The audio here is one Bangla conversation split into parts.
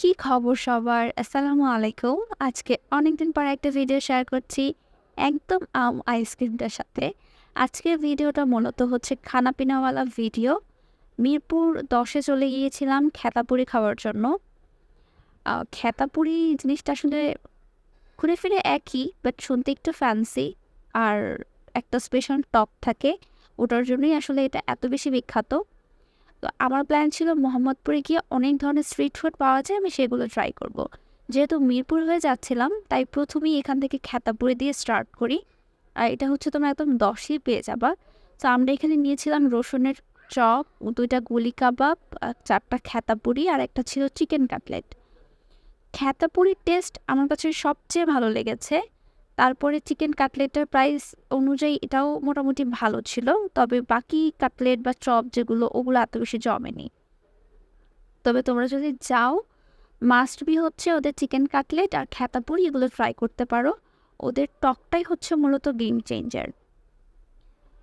কি খবর সবার? আসসালামু আলাইকুম। আজকে অনেকদিন পর একটা ভিডিও শেয়ার করছি। একদম আম আইসক্রিমটার সাথে। আজকের ভিডিওটা মূলত হচ্ছে খানাপিনাওয়ালা ভিডিও। মিরপুর দশে চলে গিয়েছিলাম খেতাপুরি খাওয়ার জন্য। খেতাপুরি জিনিসটা আসলে ঘুরে ফিরে একই বাট শুনতে একটু ফ্যান্সি। আর একটা স্পেশাল টপ থাকে। ওটার জন্যই আসলে এটা এত বেশি বিখ্যাত। তো আমার প্ল্যান ছিল মোহাম্মদপুরে গিয়ে অনেক ধরনের স্ট্রিট ফুড পাওয়া যায় আমি সেগুলো ট্রাই করব। যেহেতু মিরপুর হয়ে যাচ্ছিলাম তাই প্রথমেই এখান থেকে খেতাপুরি দিয়ে স্টার্ট করি। আর এটা হচ্ছে তোমরা একদম দশই পেয়ে যাবা। তো আমরা এখানে নিয়েছিলাম রসুনের চপ, দুইটা গুলি কাবাব, আ ৪ টা খেতাপুরি আর একটা ছিল চিকেন কাটলেট। খেতাপুরির টেস্ট আমার কাছে সবচেয়ে ভালো লেগেছে। তারপরে চিকেন কাটলেটের প্রাইস অনুযায়ী এটাও মোটামুটি ভালো ছিল। তবে বাকি কাটলেট বা চপ যেগুলো ওগুলো এত বেশি জমেনি। তবে তোমরা যদি যাও মাস্ট বি হচ্ছে ওদের চিকেন কাটলেট আর খেতাপুরি এগুলো ট্রাই করতে পারো। ওদের টকটাই হচ্ছে মূলত গেম চেঞ্জার।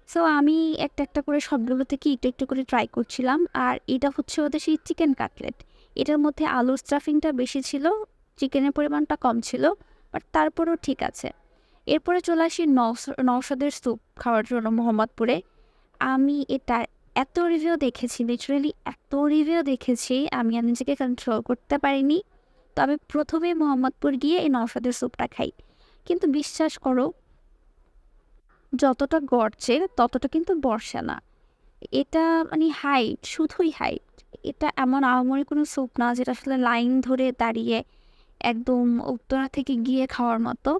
সো আমি একটা, একটা করে সবগুলো থেকে একটু, একটু করে ট্রাই করছিলাম। আর এটা হচ্ছে ওদের সেই চিকেন কাটলেট। এটার মধ্যে আলুর স্টাফিংটা বেশি ছিল, চিকেনের পরিমাণটা কম ছিল। বাট তারপরেও ঠিক আছে। এরপরে চলে আসি নওশ নওশাদের স্যুপ খাওয়ার জন্য মোহাম্মদপুরে। আমি এটা এত রিভিউ দেখেছি লিটারেলি এত রিভিউ দেখেছি আমি আর নিজেকে কন্ট্রোল করতে পারিনি। তো আমি ১ম এ মোহাম্মদপুর গিয়ে এই নওশাদের স্যুপটা খাই। কিন্তু বিশ্বাস করো যতটা গড়ছে ততটা কিন্তু বর্ষে না। এটা মানে হাইট, শুধুই হাইট। এটা এমন আহামরি কোনো স্যুপ না যেটা আসলে লাইন ধরে দাঁড়িয়ে একদম উত্তরা থেকে গিয়ে খাওয়ার মতো।